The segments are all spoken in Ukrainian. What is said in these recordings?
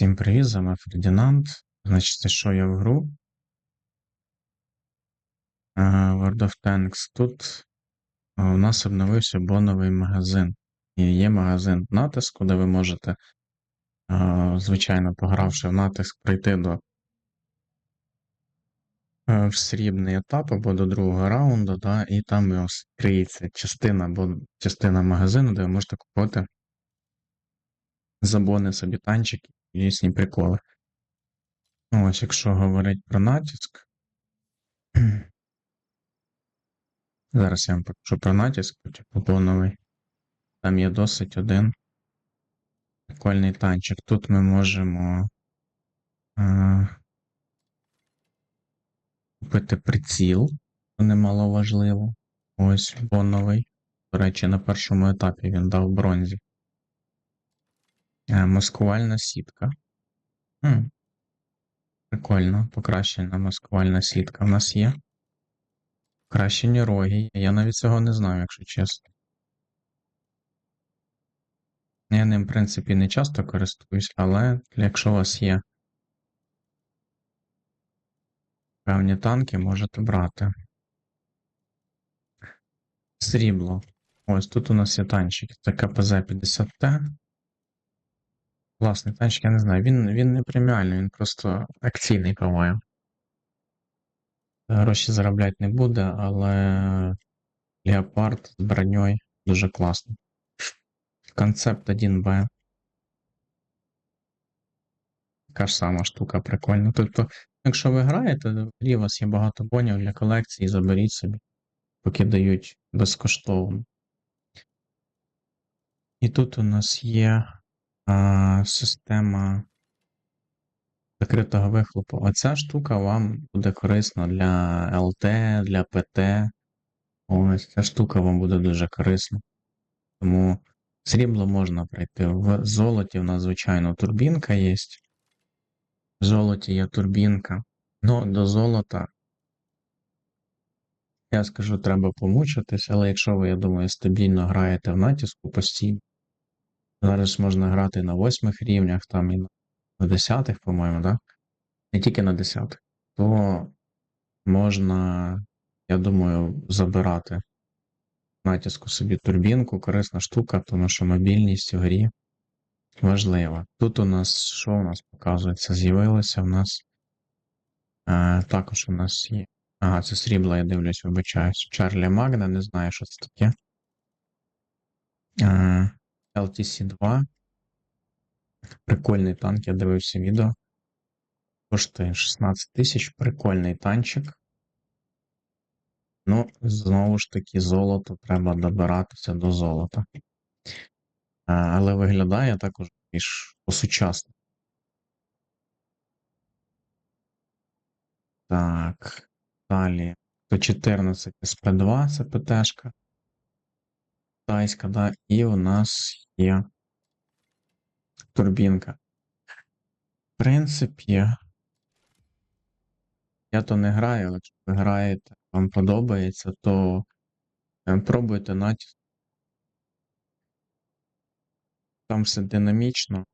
Всім привіт, з вами Фердінанд. Значить, що я в гру. World of Tanks. Тут у нас обновився боновий магазин. І є магазин натиску, де ви можете, звичайно, погравши в натиск, прийти до е, в срібний етап або до другого раунду, да, і там і криється частина, або частина магазину, де ви можете купити за бони собі танчики різні приколи. Ось, якщо говорити про натиск. Зараз я вам покажу про натиск, типу боновий. Там є досить один прикольний танчик. Тут ми можемо е, купити приціл, що немаловажливо. Ось боновий. До речі, на першому етапі він дав бронзі. Е, маскувальна сітка. Хм. Прикольно, покращена маскувальна сітка в нас є. Покращені роги. Я навіть цього не знаю, якщо чесно. Я ним, в принципі, не часто користуюсь, але якщо у вас є певні танки, можете брати. Срібло. Ось тут у нас є танчик. Це КПЗ-50Т. Класний танчик, я не знаю. Він, він не преміальний, він просто акційний, по-моєму. Гроші заробляти не буде, але Леопард з броньою дуже класно. Концепт 1Б. Така ж сама штука прикольна. Тобто, якщо ви граєте, в у вас є багато бонів для колекції, заберіть собі, поки дають безкоштовно. І тут у нас є система закритого вихлопу. Оця штука вам буде корисна для ЛТ, для ПТ. Ось ця штука вам буде дуже корисна. Тому срібло можна пройти. В золоті в нас, звичайно, турбінка є. В золоті є турбінка. Ну, до золота, я скажу, треба помучитись, але якщо ви, я думаю, стабільно граєте в натиску постійно, зараз можна грати на восьмих рівнях, там і на десятих, по-моєму, так? Не тільки на десятих, то можна, я думаю, забирати натиску собі турбінку, корисна штука, тому що мобільність в грі важлива. Тут у нас, що у нас показується? З'явилося в нас. Е, також у нас є. Ага, це срібло, я дивлюсь, вибачаюсь. Чарлі Магна, не знаю, що це таке. Е, LTC-2. Прикольний танк, я дивився відео. Коштує 16 тисяч, прикольний танчик. Ну, знову ж таки, золото треба добиратися до золота. Але виглядає також більш по-сучасному. Так, далі. 114 СП2, це ПТшка. Китайська, да, і у нас є турбінка. В принципі, я то не граю, але якщо ви граєте, вам подобається, то е, пробуйте натиск. Там все динамічно.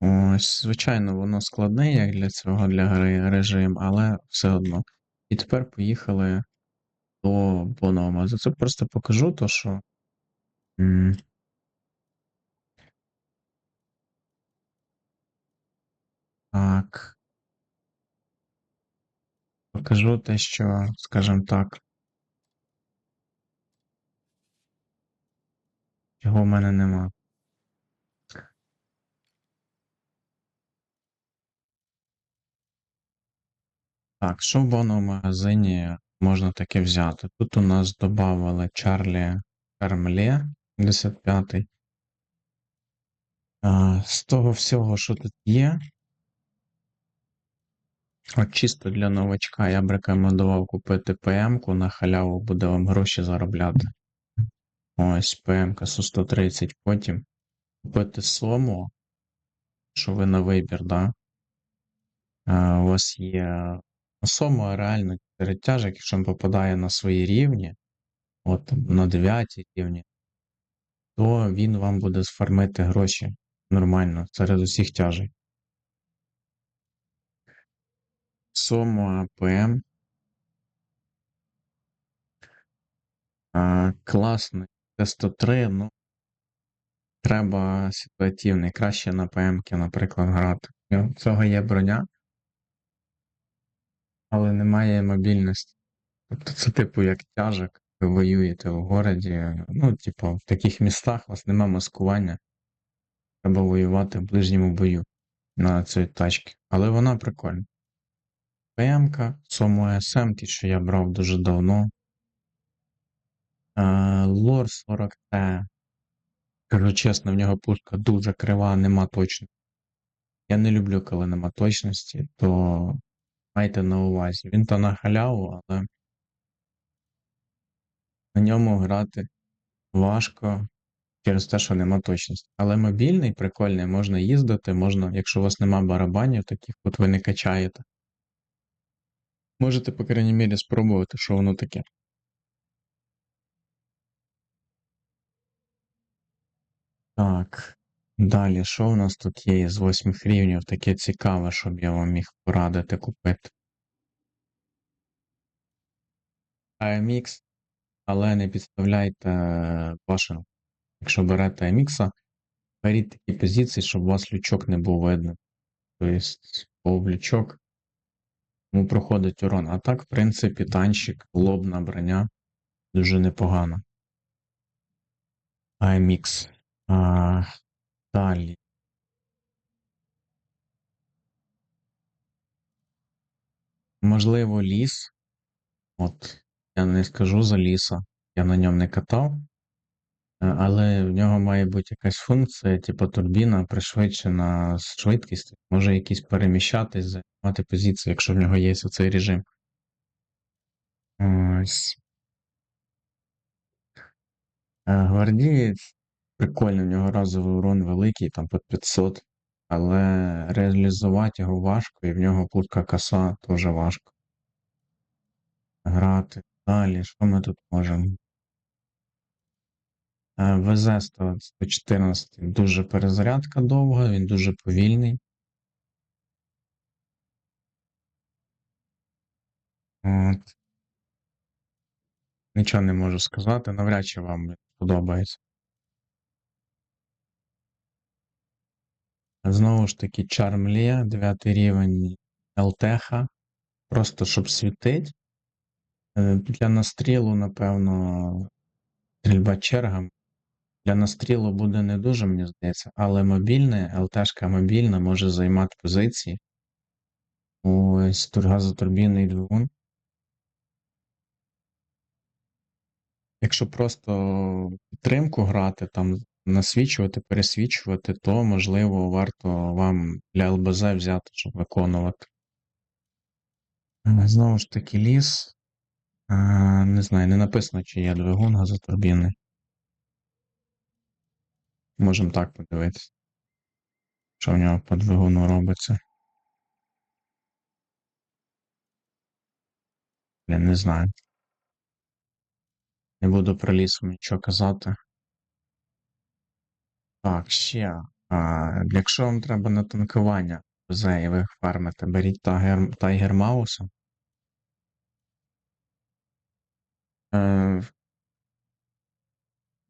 Ось, звичайно, воно складне, як для цього для гри режим, але все одно. І тепер поїхали до бонового. За це просто покажу, то що. Так. Покажу те, що, скажімо так. Чого в мене нема. Так, що в боновому магазині можна таке взяти? Тут у нас додавали Чарлі Кармле 55. А, З того всього, що тут є. От чисто для новачка я б рекомендував купити ПМ-ку на халяву, буде вам гроші заробляти. Ось ПМ-ка Су-130, потім купити Сому, що ви на вибір, да? А, у вас є Сому реально перетяжок, якщо він попадає на свої рівні, от на 9 рівні, то він вам буде сфармити гроші нормально серед усіх тяжей. Сомо АПМ. Класний. Т-103, ну. Треба ситуативний. Краще на ПМ-ки, наприклад, грати. У цього є броня, але немає мобільності. Тобто це, типу, як тяжик, ви воюєте в городі. Ну, типу, в таких містах у вас нема маскування. Треба воювати в ближньому бою на цій тачці. Але вона прикольна. ПМ-ка, Сомо СМ, ті, що я брав дуже давно. Е, Лор 40Т. Кажу чесно, в нього пушка дуже крива, нема точності. Я не люблю, коли нема точності, то майте на увазі. Він то на халяву, але на ньому грати важко через те, що нема точності. Але мобільний, прикольний, можна їздити, можна, якщо у вас нема барабанів, таких от ви не качаєте. Можете, по крайній мірі, спробувати, що воно таке. Так, далі, що у нас тут є з восьмих рівнів? Таке цікаве, щоб я вам міг порадити купити. AMX, але не підставляйте вашу. Якщо берете AMX, беріть такі позиції, щоб у вас лючок не був видно. Тобто, був лючок, тому проходить урон. А так, в принципі, танчик, лобна броня дуже непогано. AMX. А, далі. Можливо, ліс. От, я не скажу за ліса, я на ньому не катав. Е, Але в нього має бути якась функція, типу турбіна пришвидшена швидкість, може якийсь переміщатись, займати позицію, якщо в нього є оцей режим. Ось. Е, Гвардієць прикольно, в нього разовий урон великий, там по 500, але реалізувати його важко, і в нього путка коса теж важко. Грати. Далі, що ми тут можемо? Е, ВЗ 114 дуже перезарядка довга, він дуже повільний. От. Нічого не можу сказати, навряд чи вам сподобається. Знову ж таки, Charmlia, 9 рівень ЛТХ. Просто щоб світить. Е, Для настрілу, напевно, стрільба чергами. Для настрілу буде не дуже, мені здається, але мобільне, ЛТшка мобільна може займати позиції. Ось тур- газотурбінний двигун. Якщо просто підтримку грати, там насвічувати, пересвічувати, то можливо варто вам для ЛБЗ взяти, щоб виконувати. Е, Знову ж таки, ліс. Е, Не знаю, не написано, чи є двигун газотурбінний. Можемо так подивитися. Що в нього по двигуну робиться. Я не знаю. Не буду про ліс нічого казати. Так, ще. А, якщо вам треба на танкування і ви фармите, беріть Тайгер Мауса.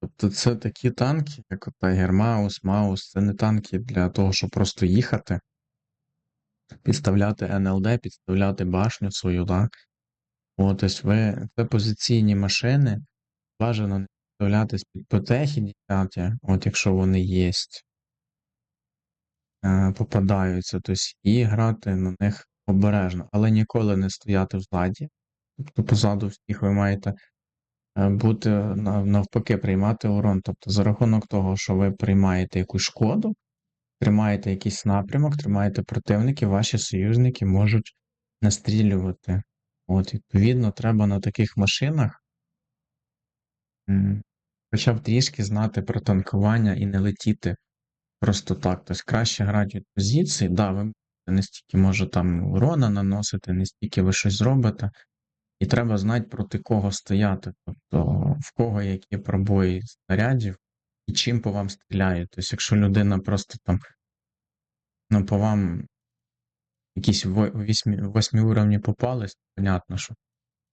Тобто це такі танки, як Тайгер Маус, Маус, це не танки для того, щоб просто їхати, підставляти НЛД, підставляти башню свою, так? От ось ви, це позиційні машини, бажано не підставлятись під потехи 10, от якщо вони є, е, попадаються, тобто і грати на них обережно, але ніколи не стояти взаді. Тобто позаду всіх ви маєте е, бути навпаки приймати урон. Тобто за рахунок того, що ви приймаєте якусь шкоду, тримаєте якийсь напрямок, тримаєте противників, ваші союзники можуть настрілювати. От, відповідно, треба на таких машинах хоча б трішки знати про танкування і не летіти просто так. Тобто краще грати від позиції. Да, ви не стільки може там урона наносити, не стільки ви щось зробите. І треба знати, проти кого стояти. Тобто, в кого які пробої снарядів і чим по вам стріляють. Тобто, якщо людина просто там ну, по вам якісь во- восьмі, уровні попались, понятно, що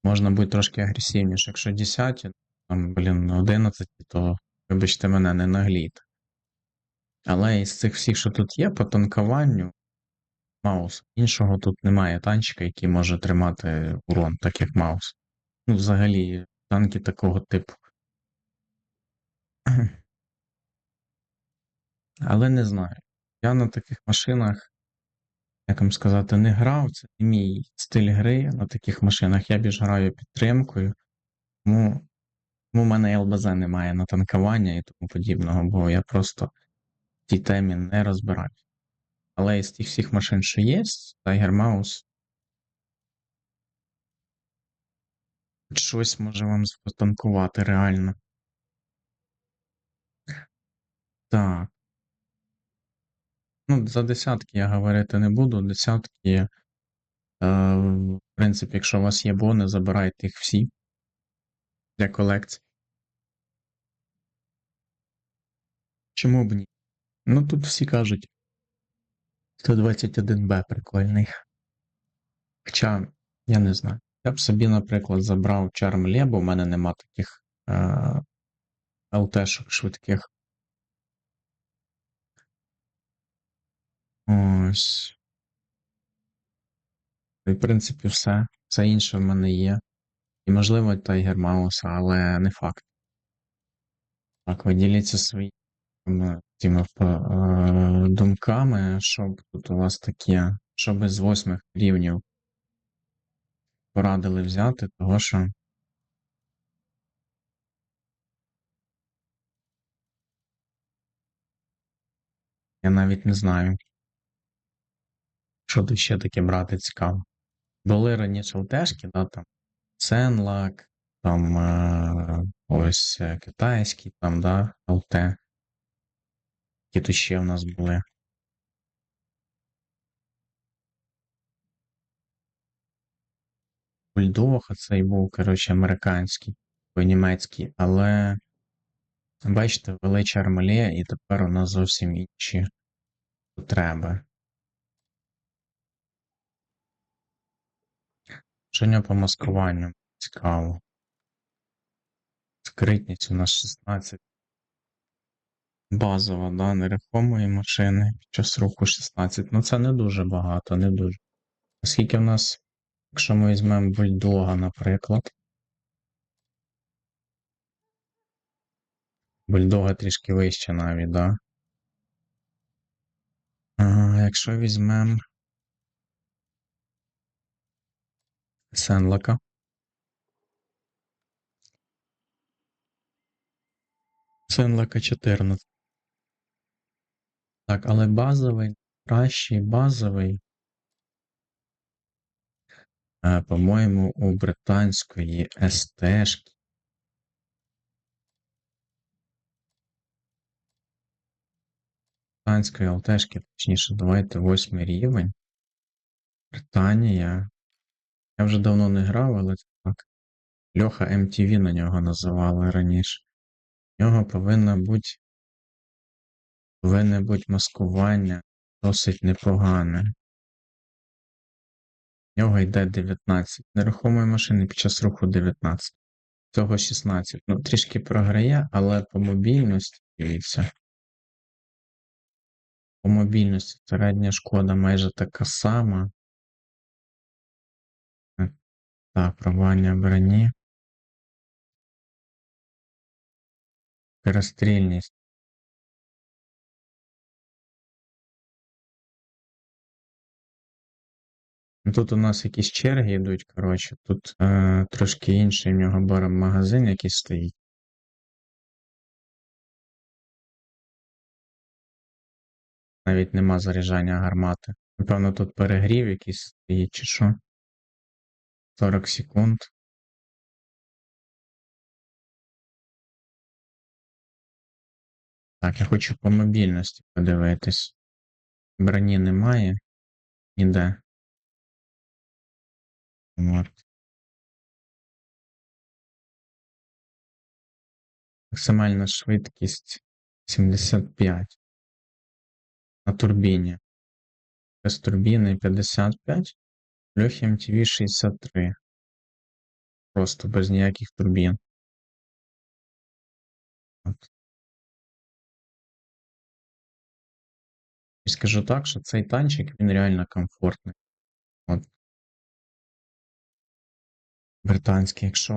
можна бути трошки агресивніше. Якщо 10, там, блін, 11, то вибачте мене, не наглійте. Але із цих всіх, що тут є, по танкуванню, Маус. Іншого тут немає танчика, який може тримати урон, так як Маус. Ну, взагалі, танки такого типу. Але не знаю. Я на таких машинах, як вам сказати, не грав. Це не мій стиль гри на таких машинах. Я більш граю підтримкою. Тому, тому в мене ЛБЗ немає на танкування і тому подібного, бо я просто в тій темі не розбираюсь. Але із тих всіх машин, що є, Tiger Mouse щось може вам потанкувати реально. Так. Ну, за десятки я говорити не буду. Десятки, е, в принципі, якщо у вас є бони, забирайте їх всі для колекції. Чому б ні? Ну тут всі кажуть. 121Б прикольний. Хоча, я не знаю. Я б собі, наприклад, забрав Charm бо в мене нема таких е, ЛТшок швидких. Ось. І, в принципі, все. Все інше в мене є. І, можливо, Tiger Mouse, але не факт. Так, ви діліться своїми тими е, думками, що б тут у вас таке, що би з восьмих рівнів порадили взяти, того що. Я навіть не знаю. Що тут ще таке брати цікаво. Були раніше ЛТшки, да, там Сенлак, там е, ось е, китайський, там, да, ЛТ. Які тут ще в нас були. Бульдог, цей був, коротше, американський, або німецький, але бачите, ввели чармелє, і тепер у нас зовсім інші потреби. Що нього по маскуванню? Цікаво. Скритність у нас 16. Базова, да, нерухомої машини час руху 16. Ну це не дуже багато, не дуже. Оскільки в нас, якщо ми візьмемо бульдога, наприклад. Бульдога трішки вище навіть, да? А, якщо візьмемо Сенлака. Сенлака 14. Так, але базовий, кращий базовий. е, По-моєму, у британської СТшки. Британської ЛТшки, точніше, давайте восьмий рівень. Британія. Я вже давно не грав, але так. Льоха MTV на нього називали раніше. В нього повинно бути повинне бути маскування досить непогане. В нього йде 19. Нерухомої машини під час руху 19. Цього 16. Ну, трішки програє, але по мобільності, дивіться. По мобільності середня шкода майже така сама. Так, пробування броні. Перестрільність. Тут у нас якісь черги йдуть, коротше. Тут е, трошки інший в нього баром магазин якийсь стоїть. Навіть нема заряджання гармати. Напевно, тут перегрів якийсь стоїть, чи що. 40 секунд. Так, я хочу по мобільності подивитись. Броні немає. Ніде. От. Максимальна швидкість 75 на турбіні. Без турбіни 55, Льохи MTV 63. Просто без ніяких турбін. От. І скажу так, що цей танчик він реально комфортний. От. Британський, якщо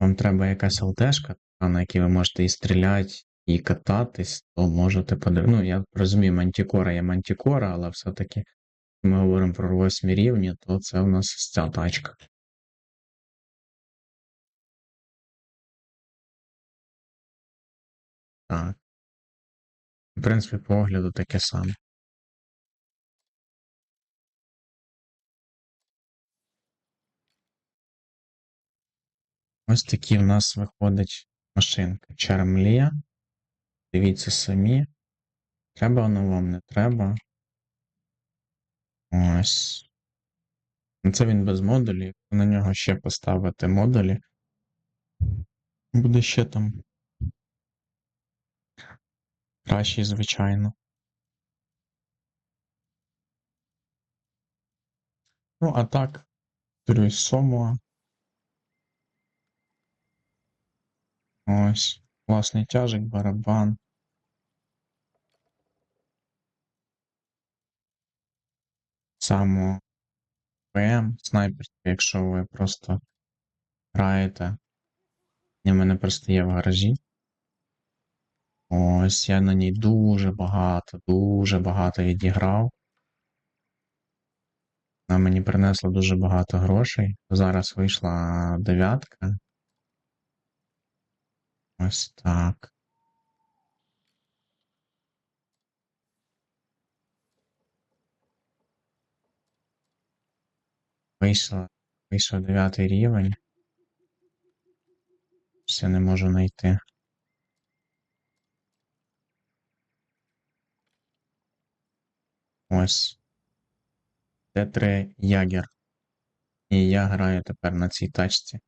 вам треба якась ЛТшка, на якій ви можете і стріляти, і кататись, то можете подивитися. Ну, я розумію, мантікора є мантікора, але все-таки ми говоримо про восьмі рівні, то це у нас ця тачка. Так. В принципі, по огляду таке саме. Ось такі в нас виходить машинка. Чармлія. Дивіться самі. Треба воно вам, не треба. Ось. Ну, Це він без модулі. Якщо на нього ще поставити модулі, буде ще там кращий, звичайно. Ну, а так, повторюсь, Сомуа. Ось. Класний тяжик, барабан. Само ПМ, снайперський, якщо ви просто граєте. У мене просто є в гаражі. Ось я на ній дуже багато, дуже багато відіграв. Вона мені принесла дуже багато грошей. Зараз вийшла дев'ятка. Ось так. Вийшла, вийшов дев'ятий рівень. Все не можу знайти. Ось. Т3 Ягер. І я граю тепер на цій тачці.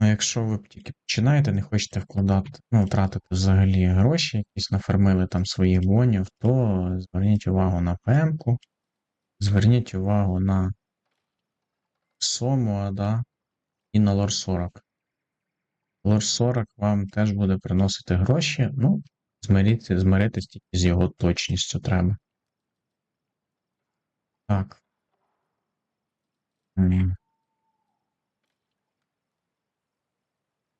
Ну, якщо ви тільки починаєте, не хочете вкладати, ну, втратити взагалі гроші, якісь нафармили там своїх бонів, то зверніть увагу на ПМ-ку, зверніть увагу на Сомуа, да, і на Лор 40. Лор 40 вам теж буде приносити гроші, ну, змиріться, змиритись тільки з його точністю треба. Так. М.